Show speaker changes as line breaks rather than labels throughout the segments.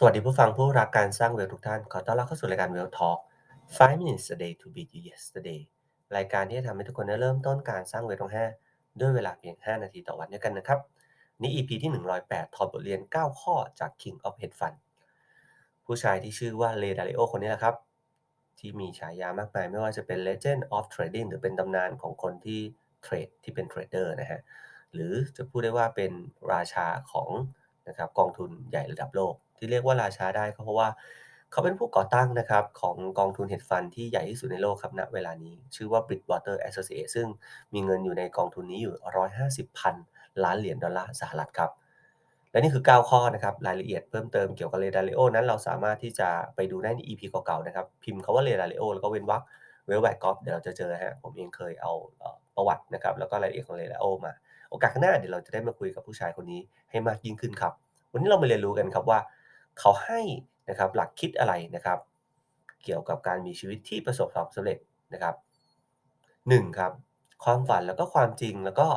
สวัสดีผู้ฟังผู้รักการสร้างเวลทุกท่าน ขอต้อนรับเข้าสู่รายการ Well Talk 5 minutes a day to beat yesterday รายการที่จะทำให้ทุกคนได้เริ่มต้นการสร้างเวลทั้ง5ด้วยเวลาเพียง 5 นาทีต่อวันด้วยกันนะครับ นี่ EP ที่ 108 ถอดบทเรียน 9 ข้อจาก King of head Fund ผู้ชายที่ชื่อว่าเลดาริโอคนนี้แหละครับ ที่มีฉายามากมายไม่ว่าจะเป็น Legend of Trading หรือเป็นตำนานของคนที่เทรดที่เป็นเทรดเดอร์นะฮะหรือจะพูดได้ว่าเป็นราชาของนะครับกองทุนใหญ่ระดับโลก ที่เรียกว่าราชาได้ก็เพราะว่าเขาเป็นผู้ก่อตั้งนะครับของกองทุนเฮดฟันที่ใหญ่ที่สุดในโลกครับณเวลานี้ ชื่อว่า Bridgewater Associates ซึ่งมีเงินอยู่ในกองทุนนี้อยู่ 150พันล้านเหรียญดอลลาร์สหรัฐครับ และนี่คือ 9 ข้อนะครับ รายละเอียดเพิ่มเติมเกี่ยวกับเรดาริโอนั้นเราสามารถที่จะไปดูได้ใน EP เก่าๆนะครับ พิมพ์คาว่าเรดาริโอแล้วก็เว้นวรรคเวลแบกกอฟเดี๋ยวเราจะเจอฮะผมเองเคยเอาประวัตินะครับแล้วก็รายละเอียดของเรดาริโอมา โอกาสข้างหน้าเดี๋ยวเราจะได้มาคุยกับผู้ชายคนนี้ให้มากยิ่งขึ้นครับวันนี้เรามาเรียนรู้กันครับว่า เขาให้นะครับหลักคิดอะไรนะครับ เกี่ยวกับการมีชีวิตที่ประสบความสำเร็จนะครับหนึ่งครับความฝันแล้วก็ความจริงแล้วก็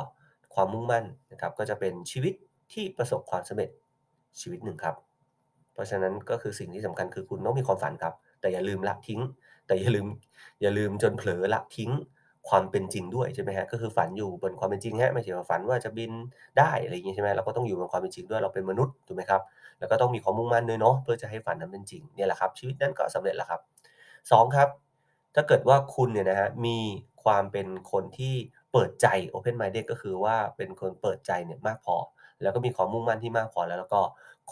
ความมุ่งมั่นนะครับก็จะเป็นชีวิตที่ประสบความสำเร็จชีวิตหนึ่งครับ เพราะฉะนั้นก็คือสิ่งที่สำคัญคือคุณต้องมีความฝันครับ แต่อย่าลืมละทิ้ง แต่อย่าลืมอย่าลืมจนเผลอละทิ้ง ความเป็นจริงด้วยใช่ไหมฮะ ก็คือฝันอยู่บนความเป็นจริงฮะ ไม่ใช่ว่าฝันว่าจะบินได้อะไรอย่างงี้ใช่ไหมเราก็ต้องอยู่บนความเป็นจริงด้วยเราเป็นมนุษย์ถูกไหมครับ แล้วก็ต้องมีความมุ่งมั่นด้วยเนาะเพื่อจะให้ฝันนั้นเป็นจริงเนี่ยแหละครับ ชีวิตนั้นก็สำเร็จแล้วครับสองครับ ถ้าเกิดว่าคุณเนี่ยนะฮะมีความเป็นคนที่เปิดใจ open minded ก็คือว่าเป็นคนเปิดใจเนี่ยมากพอ แล้วก็มีความมุ่งมั่นที่มากพอแล้วแล้วก็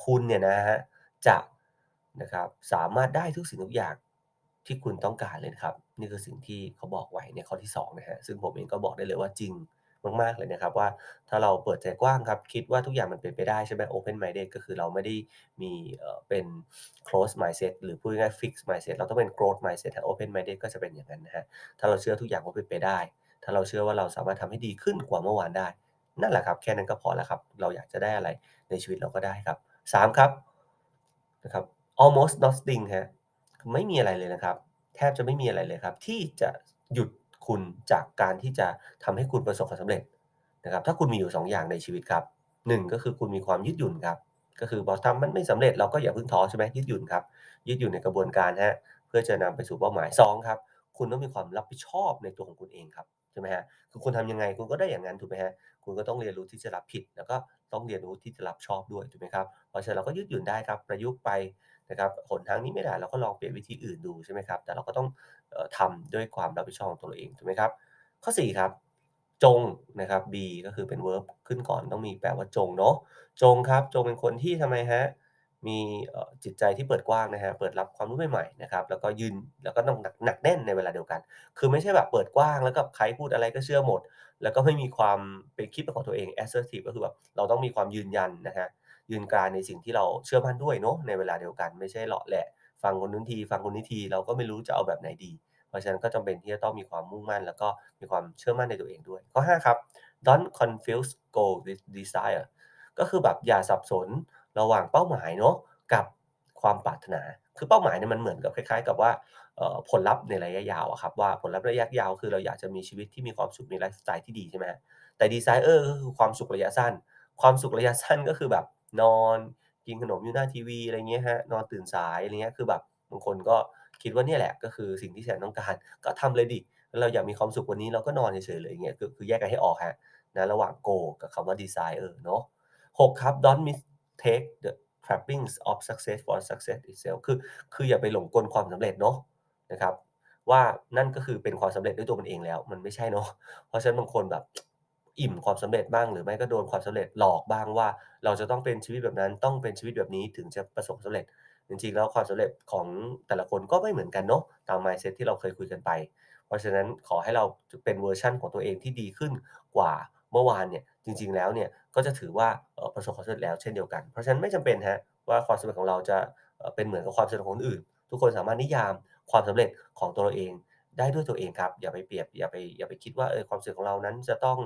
คุณเนี่ยนะฮะจะนะครับสามารถได้ทุกสิ่งทุกอย่าง ที่คุณต้องการเลยนะครับ นี่คือสิ่งที่เขาบอกไว้ในข้อที่2นะฮะซึ่งผมเองก็บอกได้เลยว่าจริงมากๆเลยนะครับว่าถ้าเราเปิดใจกว้างครับ คิดว่าทุกอย่างมันเป็นไปได้ใช่ไหม open minded ก็คือเราไม่ได้มีเป็น close mindset หรือพูดง่ายๆ fix mindset เราต้องเป็น growth mindset ถ้า open minded ก็จะเป็นอย่างนั้นนะฮะถ้าเราเชื่อทุกอย่างว่าเป็นไปได้ ถ้าเราเชื่อว่าเราสามารถทำให้ดีขึ้นกว่าเมื่อวานได้ นั่นแหละครับ แค่นั้นก็พอแล้วครับ เราอยากจะได้อะไรในชีวิตเราก็ได้ครับ 3 ครับนะครับ almost nothing ฮะ ไม่มีอะไรเลยนะครับ แทบจะไม่มีอะไรเลยครับ ที่จะหยุดคุณจากการที่จะทำให้คุณประสบความสำเร็จนะครับ ถ้าคุณมีอยู่ 2 อย่างในชีวิตครับ 1 ก็คือคุณมีความยืดหยุ่นครับ ก็คือพอทำมันไม่สำเร็จเราก็อย่าเพิ่งท้อใช่ไหมยืดหยุ่นครับ ยืดหยุ่นในกระบวนการฮะเพื่อจะนำไปสู่เป้าหมาย2ครับคุณต้องมีความรับผิดชอบในตัวของคุณเองครับใช่ไหมฮะคือคุณทำยังไงคุณก็ได้อย่างนั้นถูกไหมฮะคุณก็ต้องเรียนรู้ที่จะรับผิด แล้วก็ต้องเรียนรู้ที่จะรับชอบด้วยถูกไหมครับเพราะฉะนั้นเราก็ยืดหยุ่นได้ครับ ประยุกต์ไป นะครับหนทางนี้ไม่ได้เราก็ลองเปลี่ยนวิธีอื่นดูใช่ไหมครับ แต่เราก็ต้องเอ่อทำด้วยความรับผิดชอบของตัวเราเองถูกไหมครับ ข้อ 4 ครับจงนะครับ B ก็คือเป็น verb ขึ้นก่อนต้องมีแปลว่าจงเนาะจงครับ จงเป็นคนที่ทำไมฮะมีจิตใจที่เปิดกว้างนะฮะเปิดรับความรู้ใหม่ๆนะครับแล้วก็ยืนแล้วก็ต้องหนักหนักแน่นในเวลาเดียวกัน คือไม่ใช่แบบเปิดกว้างแล้วก็ใครพูดอะไรก็เชื่อหมด แล้วก็ไม่มีความเป็นคิดเป็นของตัวเอง assertive ก็คือแบบเราต้องมีความยืนยันนะฮะ ยืนกรานในสิ่งที่เราเชื่อมั่นด้วยเนาะในเวลาเดียวกันไม่ใช่หลาะแหละฟังคนนู้นทีฟังคนนี้ทีเราก็ไม่รู้จะเอาแบบไหนดี เพราะฉะนั้นก็จำเป็นที่จะต้องมีความมุ่งมั่น แล้วก็มีความเชื่อมั่นในตัวเองด้วยข้อ5ครับ don't confuse goal with desire ก็คือแบบอย่าสับสนระหว่างเป้าหมายเนาะกับความปรารถนา คือเป้าหมายเนี่ยมันเหมือนกับคล้าย ๆ กับว่าผลลัพธ์ในระยะยาวอะครับว่าผลลัพธ์ระยะยาวคือเราอยากจะมีชีวิตที่มีความสุขมีไลฟ์สไตล์ที่ดีใช่ไหมแต่ desire ก็คือความสุขระยะสั้น ความสุขระยะสั้นก็คือแบบ นอนกินขนมอยู่หน้าทีวีอะไรเงี้ยฮะนอนตื่นสายอะไรเงี้ยคือแบบบางคนก็คิดว่าเนี่ยแหละก็คือสิ่งที่ฉันต้องการก็ทำเลยดิเราอยากมีความสุขวันนี้เราก็นอนเฉยๆเลยอย่างเงี้ยคือคือแยกกันให้ออกฮะนะระหว่าง goal กับคำว่า desire เนาะหกครับ don't mistake the trappings of success for success itself คือคืออย่าไปหลงกลความสำเร็จเนาะนะครับว่านั่นก็คือเป็นความสำเร็จด้วยตัวมันเองแล้ว มันไม่ใช่เนาะเพราะฉะนั้นบางคนแบบ อิ่มความสำเร็จบ้างหรือไม่ก็โดนความสำเร็จหลอกบ้างว่า เราจะต้องเป็นชีวิตแบบนั้นต้องเป็นชีวิตแบบนี้ถึงจะประสบความสำเร็จ จริงๆแล้วความสำเร็จของแต่ละคนก็ไม่เหมือนกันเนาะตาม mindset ที่เราเคยคุยกันไป เพราะฉะนั้นขอให้เราเป็นเวอร์ชันของตัวเองที่ดีขึ้นกว่าเมื่อวานเนี่ยจริง ๆแล้วเนี่ยก็จะถือว่าประสบความสำเร็จแล้วเช่นเดียวกัน เพราะฉะนั้นไม่จำเป็นฮะว่าความสำเร็จของเราจะเป็นเหมือนกับความสำเร็จของคนอื่น ทุกคนสามารถนิยามความสำเร็จของตัวเราเอง ได้ด้วยตัวเองครับอย่าไปเปรียบอย่าไปอย่าไปคิดว่าเออความสำเร็จของเรานั้นจะต้อง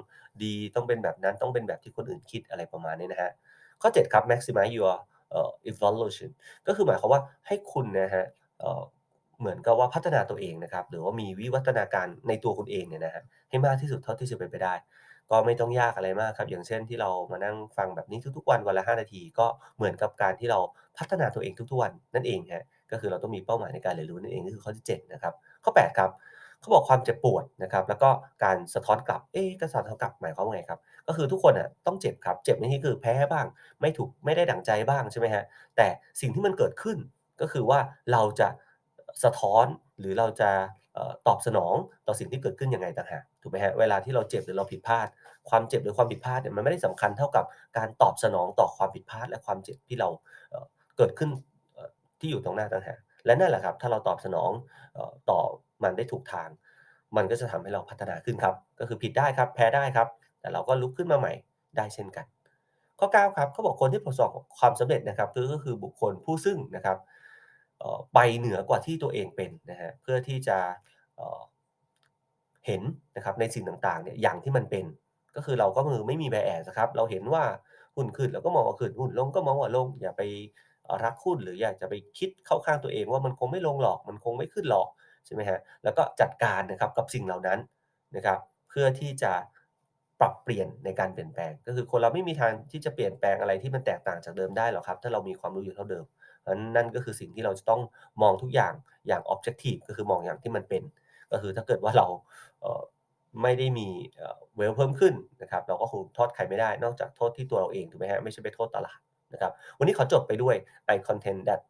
ดีต้องเป็นแบบนั้นต้องเป็นแบบที่คนอื่นคิดอะไรประมาณนี้นะฮะข้อ 7 ครับ maximize your เอ่อ evolution ก็คือหมายความว่าให้คุณนะฮะเหมือนกับว่าพัฒนาตัวเองนะครับ หรือว่ามีวิวัฒนาการในตัวคุณเองเนี่ยนะฮะให้มากที่สุดเท่าที่จะเป็นไปได้ ก็ไม่ต้องยากอะไรมากครับ อย่างเช่นที่เรามานั่งฟังแบบนี้ทุกๆวันวันละ 5 นาที ก็เหมือนกับการที่เราพัฒนาตัวเองทุกๆวันนั่นเองครับ ก็คือเราต้องมีเป้าหมายในการเรียนรู้นั่นเองก็คือข้อที่7นะครับข้อ 8 ครับเขาบอกความเจ็บปวดนะครับแล้วก็การสะท้อนกลับเอ๊การสะท้อนกลับหมายความว่าไงครับ?ก็คือทุกคนน่ะต้องเจ็บครับเจ็บในที่คือแพ้บ้าง ไม่ถูกไม่ได้ดั่งใจบ้างใช่ไหมครับแต่สิ่งที่มันเกิดขึ้นก็คือว่าเราจะสะท้อนหรือเราจะตอบสนองต่อสิ่งที่เกิดขึ้นยังไงต่างหากถูกไหมครับเวลาที่เราเจ็บหรือเราผิดพลาด ความเจ็บหรือความผิดพลาดเนี่ยมันไม่ได้สำคัญเท่ากับการตอบสนองต่อความผิดพลาดและความเจ็บที่เราเกิดขึ้น ที่อยู่ตรงหน้าต่างหากและนั่นแหละครับ ถ้าเราตอบสนองต่อมันได้ถูกทาง มันก็จะทำให้เราพัฒนาขึ้นครับ ก็คือผิดได้ครับ แพ้ได้ครับ แต่เราก็ลุกขึ้นมาใหม่ได้เช่นกัน ข้อ 9 ครับเขาบอกคนที่ประสบความสำเร็จนะครับคือก็คือบุคคลผู้ซึ่งนะครับไปเหนือกว่าที่ตัวเองเป็นนะครับเพื่อที่จะเห็นนะครับในสิ่งต่างๆเนี่ยอย่างที่มันเป็น ก็คือเราก็คือไม่มี bias อะครับ เราเห็นว่าหุ้นขึ้นเราก็มองว่าขึ้นหุ้นลงก็มองว่าลงอย่าไป รักหุ้นหรืออยากจะไปคิดเข้าข้างตัวเองว่ามันคงไม่ลงหรอกมันคงไม่ขึ้นหรอกใช่ไหมครับแล้วก็จัดการนะครับกับสิ่งเหล่านั้นนะครับ เพื่อที่จะปรับเปลี่ยนในการเปลี่ยนแปลง ก็คือคนเราไม่มีทางที่จะเปลี่ยนแปลงอะไรที่มันแตกต่างจากเดิมได้หรอกครับ ถ้าเรามีความรู้อยู่เท่าเดิมนั่นก็คือสิ่งที่เราจะต้องมองทุกอย่างอย่างออบเจกทิฟก็คือมองอย่างที่มันเป็น ก็คือถ้าเกิดว่าเราไม่ได้มีเอ่อ wealth เพิ่มขึ้นนะครับ เราก็คงโทษใครไม่ได้นอกจากโทษที่ตัวเราเองถูกไหมครับไม่ใช่ไปโทษตลาด นะครับวันนี้ขอจบไปด้วย I contend that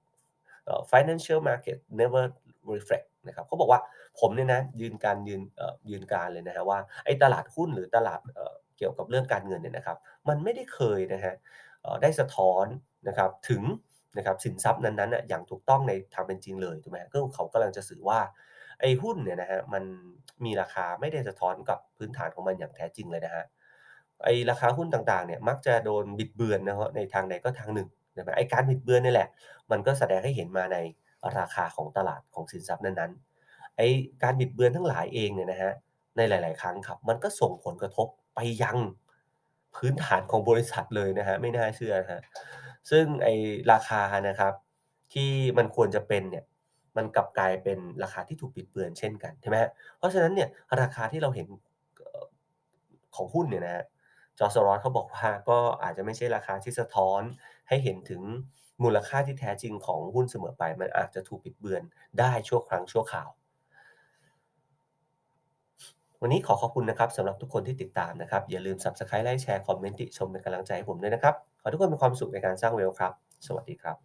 financial market never reflect นะครับเขาบอกว่าผมเนี่ยนะยืนการยืนยืนการเลยนะครับว่าไอ้ตลาดหุ้นหรือตลาดเกี่ยวกับเรื่องการเงินเนี่ยนะครับ มันไม่ได้เคยนะครับเอ่อได้สะท้อนนะครับถึงนะครับสินทรัพย์นั้นๆนะอย่างถูกต้องในทางเป็นจริงเลยถูกไหมก็เขากำลังจะสื่อว่าไอ้หุ้นเนี่ยนะครับมันมีราคาไม่ได้สะท้อนกับพื้นฐานของมันอย่างแท้จริงเลยนะครับ ไอ้ราคาหุ้นต่างๆเนี่ยมักจะโดนบิดเบือนนะครับในทางใดก็ทางหนึ่งนะครับไอ้การบิดเบือนนี่แหละ มันก็แสดงให้เห็นมาในราคาของตลาดของสินทรัพย์นั้นๆไอ้การบิดเบือนทั้งหลายเองเนี่ยนะครับในหลาย ๆ ครั้งครับ มันก็ส่งผลกระทบไปยังพื้นฐานของบริษัทเลยนะครับไม่น่าเชื่อนะครับซึ่งไอ้ราคานะครับที่มันควรจะเป็นเนี่ยมันกลับกลายเป็นราคาที่ถูกบิดเบือนเช่นกันใช่ไหมเพราะฉะนั้นเนี่ยราคาที่เราเห็นของหุ้นเนี่ยนะฮะ ครับ George Soros เขาบอกว่าก็อาจจะไม่ใช่ราคาที่สะท้อนให้เห็นถึงมูลค่าที่แท้จริงของหุ้นเสมอไป มันอาจจะถูกปิดเบือนได้ชั่วครั้งชั่วคราว วันนี้ขอขอบคุณนะครับสำหรับทุกคนที่ติดตามนะครับ อย่าลืม Subscribe ไลค์แชร์ คอมเมนต์ติชมเป็นกำลังใจให้ผมด้วยนะครับ ขอทุกคนมีความสุขในการสร้างเวลครับ สวัสดีครับ